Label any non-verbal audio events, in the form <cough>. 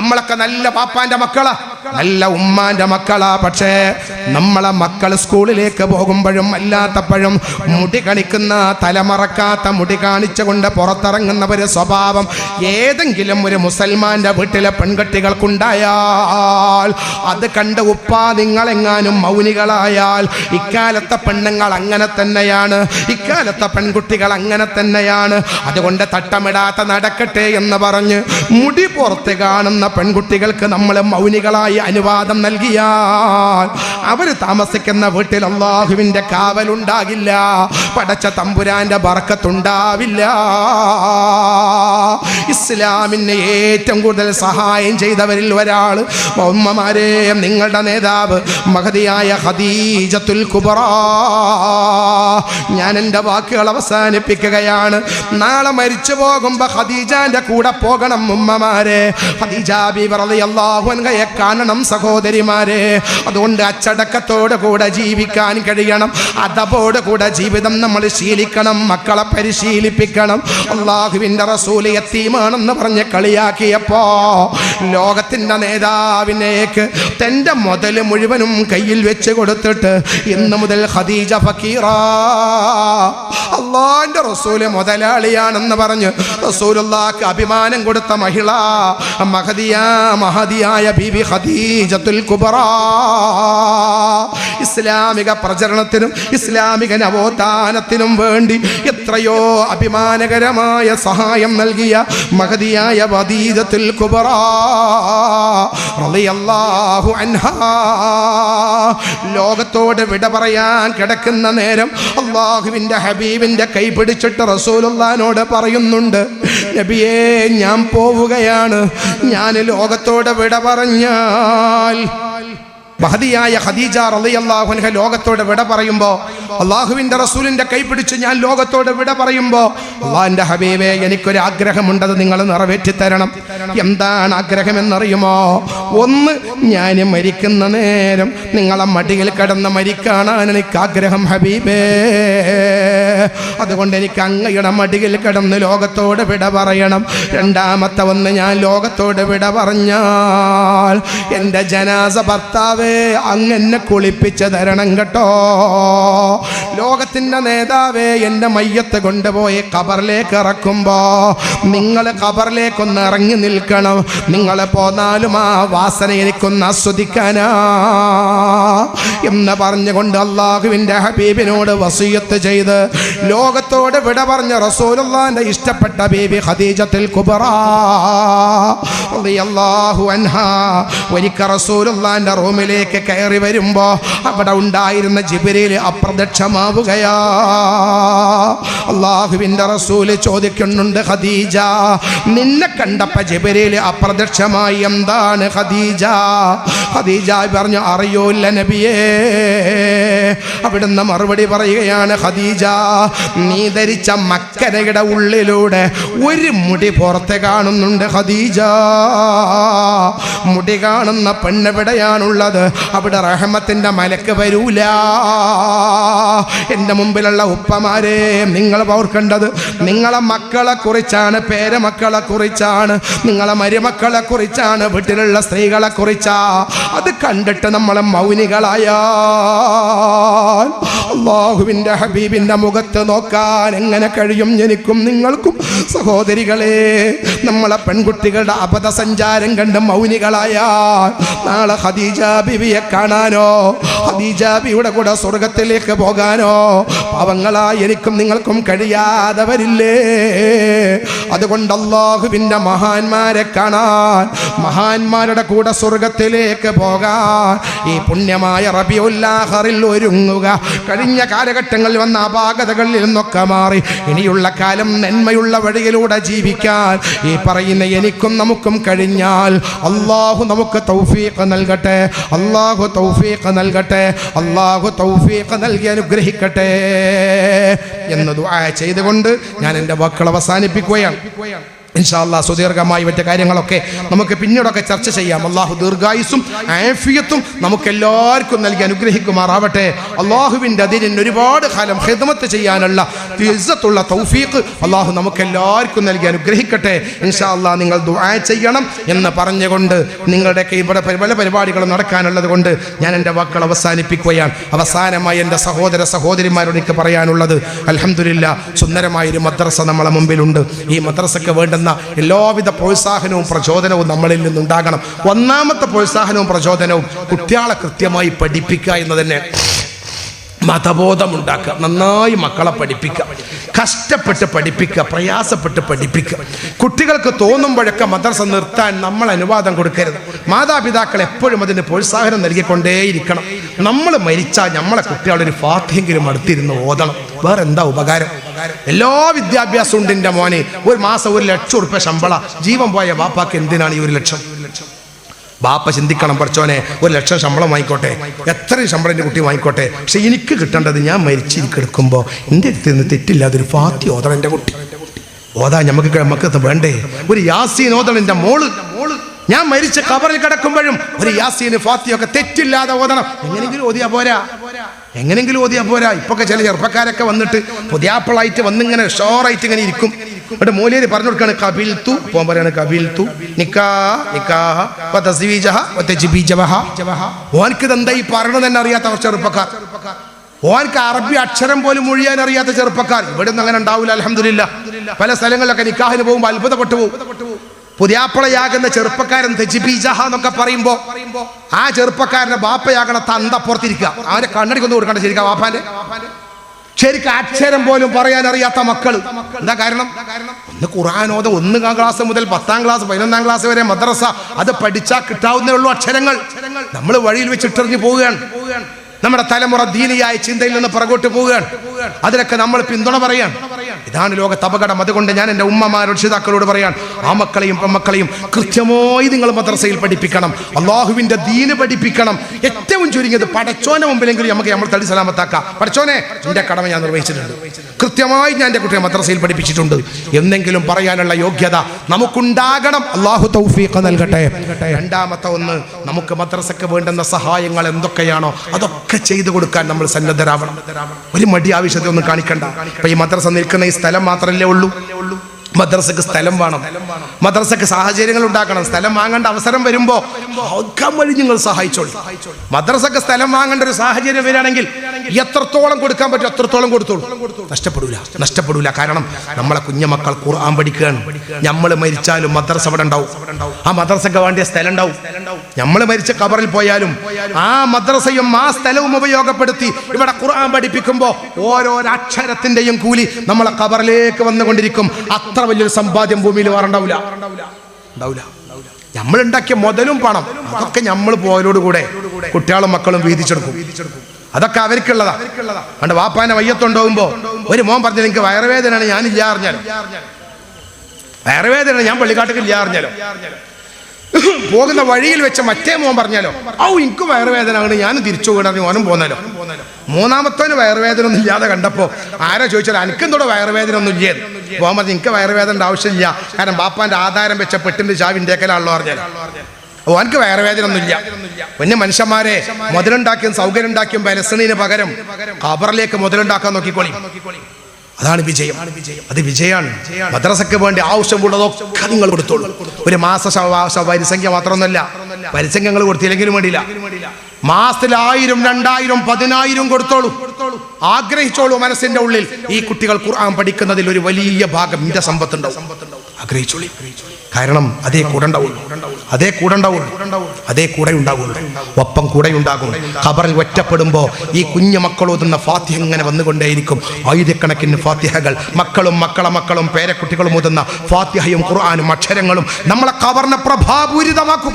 നമ്മളൊക്കെ നല്ല പാപ്പാന്റെ മക്കളാ. നല്ല ഉമ്മാന്റെ മക്കളാ പക്ഷേ നമ്മളെ മക്കൾ സ്കൂളിലേക്ക് പോകുമ്പോഴും അല്ലാത്തപ്പോഴും മുടി കണിക്കുന്ന തലമറക്കാത്ത മുടി കാണിച്ചുകൊണ്ട് പുറത്തിറങ്ങുന്ന ഒരു സ്വഭാവം ഏതെങ്കിലും ഒരു മുസൽമാന്റെ വീട്ടിലെ പെൺകുട്ടികൾക്കുണ്ടായാൽ അത് കണ്ട് ഉപ്പ നിങ്ങളെങ്ങാനും മൗനികളായാൽ ഇക്കാലത്തെ പെണ്ണുങ്ങൾ അങ്ങനെ തന്നെയാണ് ഇക്കാലത്തെ പെൺകുട്ടികൾ അങ്ങനെ തന്നെയാണ്. അതുകൊണ്ട് തട്ടമിടാത്ത നടക്കട്ടെ എന്ന് പറഞ്ഞ് മുടി പുറത്ത് കാണുന്ന പെൺകുട്ടികൾക്ക് നമ്മൾ മൗനികളായി അനുവാദം നൽകിയാൽ അവർ താമസിക്കുന്ന വീട്ടിൽ അള്ളാഹുവിന്റെ കാവലുണ്ടാകില്ല പടച്ച തമ്പുരാന്റെ ബർക്കത്തുണ്ടാവില്ല. ഇസ്ലാമിന് ഏറ്റവും കൂടുതൽ സഹായം ചെയ്തവരിൽ ഒരാൾ ഉമ്മമാരെ നിങ്ങളുടെ നേതാവ് മഹതിയായ ഹദീജത്തുൽ കുബറ ഞാൻ എന്റെ വാക്കുകൾ അവസാനിപ്പിക്കുകയാണ്. നാളെ മരിച്ചു പോകുമ്പോ ഖദീജാന്റെ കൂടെ പോകണം ഉമ്മമാരെ. ഖദീജ അൻഹയെ കാണണം സഹോദരിമാരെ. അതുകൊണ്ട് അച്ചടക്കത്തോട് കൂടെ ജീവിക്കാൻ കഴിയണം. അതപോട് കൂടെ ജീവിതം നമ്മൾ ശീലിക്കണം. മക്കളെ പരിശീലിപ്പിക്കണം. അള്ളാഹുവിന്റെ റസൂൽ എത്തീമാണെന്ന് പറഞ്ഞ് കളിയാക്കിയപ്പോ ലോകത്തിന്റെ നേതാവിനേക്ക് തന്റെ മുതൽ മുഴുവനും കയ്യിൽ വെച്ച് കൊടുത്തിട്ട് ഇന്ന് മുതൽ ഖദീജ ഫക്കീറ അള്ളാന്റെ റസൂൽ മുതലാളിയാണെന്ന് പറഞ്ഞ് റസൂലുള്ളാക്ക് അഭിമാനം കൊടുത്ത മഹിള മഹദിയ മഹദിയായ ബിബി ഖദീജത്തുൽ കുബറ. ഇസ്ലാമിക പ്രചരണത്തിനും ഇസ്ലാമിക നവോത്ഥാനത്തിനും വേണ്ടി എത്രയോ അഭിമാനകരമായ സഹായം നൽകിയ മഹതിയായ വദീദത്തുൽ കുബറ. ലോകത്തോട് വിട പറയാൻ കിടക്കുന്ന നേരം അള്ളാഹുവിന്റെ ഹബീബിന്റെ കൈ പിടിച്ചിട്ട് റസൂലുള്ളാനോട് പറയുന്നുണ്ട് നബിയേ ഞാൻ പോവുകയാണ്. ഞാൻ ലോകത്തോട് വിട പറഞ്ഞാൽ മഹതിയായ ഖദീജ റളിയല്ലാഹു അൻഹ ലോകത്തോട് വിട പറയുമ്പോൾ അള്ളാഹുവിന്റെ റസൂലിന്റെ കൈ പിടിച്ച് ഞാൻ ലോകത്തോട് വിട പറയുമ്പോൾ അള്ളാഹിന്റെ ഹബീബെ എനിക്കൊരു ആഗ്രഹമുണ്ടത് നിങ്ങൾ നിറവേറ്റി തരണം എന്താണ് ആഗ്രഹം എന്നറിയുമോ ഒന്ന് ഞാൻ മരിക്കുന്ന നേരം നിങ്ങളെ മടിയിൽ കിടന്ന് മരിക്കാനാണ് എനിക്ക് ആഗ്രഹം ഹബീബേ. അതുകൊണ്ട് എനിക്ക് അങ്ങയുടെ മടിയിൽ കിടന്ന് ലോകത്തോട് വിട പറയണം. രണ്ടാമത്തെ ഒന്ന് ഞാൻ ലോകത്തോട് വിട പറഞ്ഞാൽ എന്റെ ജനാസ ഭർത്താവേ അങ്ങ് എന്നെ കുളിപ്പിച്ച് തരണം കേട്ടോ. ലോകത്തിന്റെ നേതാവേ എന്റെ മയ്യത്ത് കൊണ്ടുപോയി കബറിലേക്ക് ഇറക്കുമ്പോൾ നിങ്ങൾ കബറിലേക്കൊന്ന് ഇറങ്ങി നിൽക്കണം. നിങ്ങളെ പോന്നാലും ആ വാസന എനിക്കൊന്ന് ആസ്വദിക്കാനാ എന്ന് പറഞ്ഞുകൊണ്ട് അള്ളാഹുവിന്റെ ഹബീബിനോട് വസീയത്ത് ചെയ്ത് ലോകത്തോട് വിട പറഞ്ഞ റസൂലുള്ളാന്റെ ഇഷ്ടപ്പെട്ട ബീബി ഖദീജത്തുൽ കുബറ അൻഹാ. ഒരിക്കൽ റസൂലുള്ളാന്റെ റൂമിലേക്ക് കയറി വരുമ്പോ അവിടെ ഉണ്ടായിരുന്ന ജിബിരിയിൽ അപ്രത്യക്ഷമാവുകയാ. അള്ളാഹുവിന്റെ റസൂൽ ചോദിക്കുന്നുണ്ട് ഖദീജ നിന്നെ കണ്ടപ്പോൾ ജിബിരിയിൽ അപ്രത്യക്ഷമായി എന്താണ് ഖദീജ? ഖദീജ പറഞ്ഞു അറിയൂല്ല നബിയേ. അവിടുന്ന് മറുപടി പറയുകയാണ് ഖദീജ നീ ധരിച്ച മക്കരയുടെ ഉള്ളിലൂടെ ഒരു മുടി പുറത്തെ കാണുന്നുണ്ട് ഖദീജ. മുടി കാണുന്ന പെണ്ണെവിടെയാണുള്ളത്? അവിടെ റഹമത്തിന്റെ മലക്ക് വരൂല. എന്റെ മുമ്പിലുള്ള ഉപ്പമാരെ നിങ്ങൾ ഓർക്കേണ്ടത് നിങ്ങളെ മക്കളെ കുറിച്ചാണ് പേരമക്കളെ കുറിച്ചാണ് നിങ്ങളെ മരുമക്കളെ കുറിച്ചാണ് വീട്ടിലുള്ള സ്ത്രീകളെ കുറിച്ചാ. അത് കണ്ടിട്ട് നമ്മളെ മൗനികളായ അള്ളാഹുവിന്റെ ഹബീബിന്റെ മുഖത്ത് നോക്കാൻ എങ്ങനെ കഴിയും എനിക്കും നിങ്ങൾക്കും? സഹോദരികളെ നമ്മളെ പെൺകുട്ടികളുടെ അബദ്ധസഞ്ചാരം കണ്ട് മൗനികളായ നാളെ ഖദീജ ബിവിയെ കാണാനോ ഹദീജാബിയുടെ കൂടെ സ്വർഗത്തിലേക്ക് പോകാനോ പാവങ്ങളാ എനിക്കും നിങ്ങൾക്കും കഴിയാതെ വരില്ലേ അതുകൊണ്ട് അള്ളാഹുവിന്റെ മഹാന്മാരെ കാണാൻ മഹാന്മാരുടെ കൂടെ സ്വർഗത്തിലേക്ക് പോകാൻ ഈ പുണ്യമായ റബിയുല്ലാഹറിൽ ഒരുങ്ങുക. കഴിഞ്ഞ കാലഘട്ടങ്ങളിൽ വന്ന അപാകതകളിൽ നിന്നൊക്കെ മാറി ഇനിയുള്ള കാലം നന്മയുള്ള വഴിയിലൂടെ ജീവിക്കാൻ ഈ പറയുന്ന എനിക്കും നമുക്കും കഴിഞ്ഞാൽ അള്ളാഹു നമുക്ക് തൗഫീഖ് നൽകട്ടെ. അള്ളാഹു തൗഫീഖ് നൽകട്ടെ അള്ളാഹു തൗഫീഖ് നൽകി അനുഗ്രഹിക്കട്ടെ എന്ന് ദുആ ചെയ്തുകൊണ്ട് ഞാൻ എന്റെ വാക്കുകൾ അവസാനിപ്പിക്കുകയാണ്. ഇൻഷാല്ലാ സുദീർഘമായി മറ്റു കാര്യങ്ങളൊക്കെ നമുക്ക് പിന്നീടൊക്കെ ചർച്ച ചെയ്യാം. അള്ളാഹു ദീർഘായുസും ആഫിയത്തും നമുക്ക് എല്ലാവർക്കും നൽകി അനുഗ്രഹിക്കുമാറാവട്ടെ. അള്ളാഹുവിന്റെ അതിന് ഒരുപാട് കാലം ഹിദമത്ത് ചെയ്യാനുള്ള ഇസ്സത്തുള്ള തൗഫീഖ് അള്ളാഹു നമുക്ക് എല്ലാവർക്കും നൽകി അനുഗ്രഹിക്കട്ടെ. ഇൻഷാല്ലാ നിങ്ങൾ ദുആ ചെയ്യണം എന്ന് പറഞ്ഞുകൊണ്ട് നിങ്ങളുടെയൊക്കെ ഇവിടെ പല പരിപാടികളും നടക്കാനുള്ളത് കൊണ്ട് ഞാൻ എന്റെ വാക്കുകൾ അവസാനിപ്പിക്കുകയാണ്. അവസാനമായി എന്റെ സഹോദര സഹോദരിമാരോട് എനിക്ക് പറയാനുള്ളത് അലഹമില്ല സുന്ദരമായൊരു മദ്രസ നമ്മളെ മുമ്പിലുണ്ട്. ഈ മദ്രസയ്ക്ക് വേണ്ടുന്ന എല്ലാവിധ പ്രോത്സാഹനവും പ്രചോദനവും നമ്മളിൽ നിന്നുണ്ടാകണം. ഒന്നാമത്തെ പ്രോത്സാഹനവും പ്രചോദനവും കുട്ടികളെ കൃത്യമായി പഠിപ്പിക്കുക എന്ന് തന്നെ മതബോധം ഉണ്ടാക്കുക നന്നായി മക്കളെ പഠിപ്പിക്കുക കഷ്ടപ്പെട്ട് പഠിപ്പിക്കുക പ്രയാസപ്പെട്ട് പഠിപ്പിക്കുക. കുട്ടികൾക്ക് തോന്നുമ്പോഴൊക്കെ മദ്രസ നിർത്താൻ നമ്മൾ അനുവാദം കൊടുക്കരുത്. മാതാപിതാക്കൾ എപ്പോഴും അതിന് പ്രോത്സാഹനം നൽകിക്കൊണ്ടേയിരിക്കണം. നമ്മൾ മരിച്ചാൽ നമ്മളെ കുട്ടികളൊരു ഫാത്തിയെങ്കിലും അടുത്തിരുന്ന് ഓതണം. വേറെ എന്താ ഉപകാരം? എല്ലാ വിദ്യാഭ്യാസം ഉണ്ട് എന്റെ മോനെ. ഒരു മാസം ഒരു ലക്ഷം ഉറുപ്പ്യ ശമ്പള. ജീവൻ പോയ ബാപ്പാക്ക് എന്തിനാണ് ഈ ഒരു ലക്ഷം? ബാപ്പ ചിന്തിക്കണം പഠിച്ചോനെ ഒരു ലക്ഷം ശമ്പളം വാങ്ങിക്കോട്ടെ. എത്രയും ശമ്പളം എന്റെ കുട്ടി വാങ്ങിക്കോട്ടെ. പക്ഷെ എനിക്ക് കിട്ടേണ്ടത് ഞാൻ മരിച്ചിരിക്കെടുക്കുമ്പോൾ എന്റെ അടുത്ത് നിന്ന് തെറ്റില്ലാതെ ഒരു ഫാത്തി ഓതണം എന്റെ കുട്ടി. ഓതാ നമുക്ക് നമുക്ക് വേണ്ടേ? ഒരു യാസീൻ ഓതണം എന്റെ മോൾ. ഞാൻ മരിച്ച് കബറിൽ കിടക്കുമ്പോഴും ഒരു യാസീന് ഫാത്തിയൊക്കെ തെറ്റില്ലാതെ ഓതണം. എങ്ങനെങ്കിലും ഓതിയാ പോരാ? എങ്ങനെങ്കിലും ഓതിയാ പോരാ? ഇപ്പൊക്കെ ചില ചെറുപ്പക്കാരൊക്കെ വന്നിട്ട് പുതിയാപ്പിളായിട്ട് വന്നിങ്ങനെ ഷോറായിട്ട് ഇങ്ങനെ ഇരിക്കും. എന്നിട്ട് മൂലേര് പറഞ്ഞു കൊടുക്കാണ് കപിൽ തു പോകാൻ പറയാണ് കപിൽ തു നിക്കാ നിക്കാഹ വ തസ്വീജഹ വ തജ്ബീജവഹ ഓൻക്ക് ഇതെന്താ ഈ പറയണത് തന്നെ അറിയാത്ത ചെറുപ്പക്കാർ. ഓൻക്ക് അറബി അക്ഷരം പോലും മൊഴിയാൻ അറിയാത്ത ചെറുപ്പക്കാർ. ഇവിടെ ഒന്നും അങ്ങനെ ഉണ്ടാവില്ല അലഹമില്ല പല സ്ഥലങ്ങളിലൊക്കെ നിക്കാഹിന് പോകുമ്പോൾ അത്ഭുതപ്പെട്ടു പോകും. പുതിയാപ്പളയാകുന്ന ചെറുപ്പക്കാരൻ തെജിബീജഹ എന്നൊക്കെ പറയുമ്പോ ആ ചെറുപ്പക്കാരന്റെ ബാപ്പയാകണ തന്തപ്പുറത്തിരിക്കുക അവരെ കണ്ണടിക്കൊന്നും കൊടുക്കണ്ട ശരിക്കും ബാപ്പാന്റെ ശരിക്കും അക്ഷരം പോലും പറയാൻ അറിയാത്ത മക്കൾ എന്താ കാരണം? ഒന്ന് ഖുറാനോദ ഒന്നാം ക്ലാസ് മുതൽ പത്താം ക്ലാസ് പതിനൊന്നാം ക്ലാസ് വരെ മദ്രസ. അത് പഠിച്ചാൽ കിട്ടാവുന്നേ ഉള്ളൂ അക്ഷരങ്ങൾ. നമ്മൾ വഴിയിൽ വെച്ച് ഇട്ടെറിഞ്ഞു പോവുകയാണ്. നമ്മുടെ തലമുറ ദീനിയായ ചിന്തയിൽ നിന്ന് പുറകോട്ട് പോവുകയാണ്. അതിനൊക്കെ നമ്മൾ പിന്തുണ പറയാൻ ഇതാണ് ലോകത്ത് അപകടം അതുകൊണ്ട് ഞാൻ എന്റെ ഉമ്മമാരോട് രക്ഷിതാക്കളോട് പറയാൻ ആ മക്കളെയും പെമ്മക്കളെയും കൃത്യമായി നിങ്ങൾ മദ്രസയിൽ പഠിപ്പിക്കണം. അള്ളാഹുവിന്റെ ദീന് പഠിപ്പിക്കണം. ഏറ്റവും ചുരുങ്ങിയത് പടച്ചോനെ മുമ്പിലെങ്കിലും നമുക്ക് നമ്മൾ തടി സലാമത്താക്കാം. പടച്ചോനെ എന്റെ കടമ ഞാൻ നിർവഹിച്ചിട്ടുണ്ട്. കൃത്യമായി ഞാൻ എന്റെ കുട്ടിയെ മദ്രസയിൽ പഠിപ്പിച്ചിട്ടുണ്ട്. എന്തെങ്കിലും പറയാനുള്ള യോഗ്യത നമുക്കുണ്ടാകണം. അള്ളാഹു തൗഫീഖ് നൽകട്ടെ. രണ്ടാമത്തെ ഒന്ന് നമുക്ക് മദ്രസക്ക് വേണ്ടുന്ന സഹായങ്ങൾ എന്തൊക്കെയാണോ അതൊക്കെ ചെയ്തു കൊടുക്കാൻ നമ്മൾ സന്നദ്ധരാവണം. ഒരു മടി ആവശ്യത്തെ ഒന്നും കാണിക്കണ്ട. ഇപ്പൊ ഈ മദ്രസ നിൽക്കുന്ന ഈ സ്ഥലം മാത്രമല്ലേ ഉള്ളൂ? മദ്രസക്ക് സ്ഥലം വേണം. മദ്രസക്ക് സാഹചര്യങ്ങൾ ഉണ്ടാക്കണം. സ്ഥലം വാങ്ങേണ്ട അവസരം വരുമ്പോ വഴി നിങ്ങൾ സഹായിച്ചോളൂ. മദ്രസക്ക് സ്ഥലം വാങ്ങേണ്ട ഒരു സാഹചര്യം വരികയാണെങ്കിൽ എത്രത്തോളം കൊടുക്കാൻ പറ്റും അത്രത്തോളം കൊടുത്തോളൂ. നഷ്ടപ്പെടൂല. നഷ്ടപ്പെടൂല. കാരണം നമ്മളെ കുഞ്ഞുമക്കൾ ഖുർആൻ പഠിക്കുകയാണ്. നമ്മൾ മരിച്ചാലും മദ്രസ അവിടെ ഉണ്ടാവും. ആ മദ്രസക്ക് വേണ്ടിയ സ്ഥലം ഉണ്ടാവും. നമ്മൾ മരിച്ച കബറിൽ പോയാലും ആ മദ്രസയും ആ സ്ഥലവും ഉപയോഗപ്പെടുത്തി ഇവിടെ ഖുർആൻ പഠിപ്പിക്കുമ്പോൾ ഓരോരോ അക്ഷരത്തിന്റെയും കൂലി നമ്മളെ കബറിലേക്ക് വന്നുകൊണ്ടിരിക്കും. അത്ര വലിയൊരു സമ്പാദ്യം ഭൂമിയിൽ വരണ്ടാവില്ല ഉണ്ടാവില്ല നമ്മൾ ഉണ്ടാക്കിയ മുതലും പണം അതൊക്കെ നമ്മൾ പോയതോടുകൂടെ കുട്ടികളും മക്കളും വീതിച്ചെടുക്കും. അതൊക്കെ അവർക്കുള്ളതാ. പണ്ട് വാപ്പാനെ വയ്യത്തുണ്ടാവുമ്പോ ഒരു മോൻ പറഞ്ഞു എനിക്ക് വയറുവേദനയാണ് ഞാൻ ഇല്ല വയറുവേദനയാണ് വയറുവേദന ഞാൻ പള്ളിക്കാട്ടിൽ ഇല്ലാറിഞ്ഞാലും <coughs> പോകുന്ന വഴിയിൽ വെച്ച മറ്റേ മോൻ പറഞ്ഞാലോ ഔ എനിക്ക് വയറുവേദന ആണ് ഞാൻ തിരിച്ചു വീണറിഞ്ഞ് ഓനും പോന്നാലോ. മൂന്നാമത്തവന് വയറുവേദന ഒന്നും ഇല്ലാതെ കണ്ടപ്പോ ആരോ ചോദിച്ചാൽ എനിക്കെന്തോടെ വയറുവേദന ഒന്നും ഇല്ലേ പോകാൻ പറഞ്ഞു എനിക്ക് വയറുവേദന ആവശ്യമില്ല. കാരണം ബാപ്പാന്റെ ആധാരം വെച്ച പെട്ടിന്റെ ചാവിന്റെ കലാണല്ലോ പറഞ്ഞാൽ ഓനക്ക് വയറുവേദന ഒന്നും ഇല്ല. പിന്നെ മനുഷ്യന്മാരെ മുതലുണ്ടാക്കിയും സൗകര്യം ഉണ്ടാക്കിയും ബലസണിന് പകരം ഖബറിലേക്ക് മുതലുണ്ടാക്കാൻ നോക്കിക്കോളി. അതാണ് വിജയം. അത് വിജയമാണ്. മദ്രസക്ക് വേണ്ടി ആവശ്യമുള്ളതൊക്കെ നിങ്ങൾ കൊടുത്തോളൂ. ഒരു മാസ പരിസംഖ്യ മാത്രമൊന്നുമല്ല. പരിസംഖ്യങ്ങൾ കൊടുത്തില്ലെങ്കിലും വേണ്ടിയില്ല. മാസത്തിൽ ആയിരം രണ്ടായിരം പതിനായിരം കൊടുത്തോളൂ. ആഗ്രഹിച്ചോളൂ മനസ്സിന്റെ ഉള്ളിൽ. ഈ കുട്ടികൾ ഖുർആൻ പഠിക്കുന്നതിൽ ഒരു വലിയ ഭാഗം ഇന്റെ സമ്പത്തുണ്ടാവും. ആഗ്രഹിച്ചോളി. കാരണം അതേ കൂടെ അതേ കൂടെ അതേ കൂടെ ഉണ്ടാവുള്ളൂ ഒപ്പം കൂടെ ഉണ്ടാകും ഖബറിൽ ഒറ്റപ്പെടുമ്പോൾ ഈ കുഞ്ഞു മക്കൾ ഓതുന്ന ഫാത്തിഹ ഇങ്ങനെ വന്നുകൊണ്ടേയിരിക്കും. ആയിരക്കണക്കിന് ഫാത്തിഹകൾ മക്കളും മക്കളെ മക്കളും പേരക്കുട്ടികളും ഓതുന്ന ഫാത്തിഹയും ഖുർആാനും അക്ഷരങ്ങളും നമ്മളെ ഖബറിനെ പ്രഭാപൂരിതമാക്കും.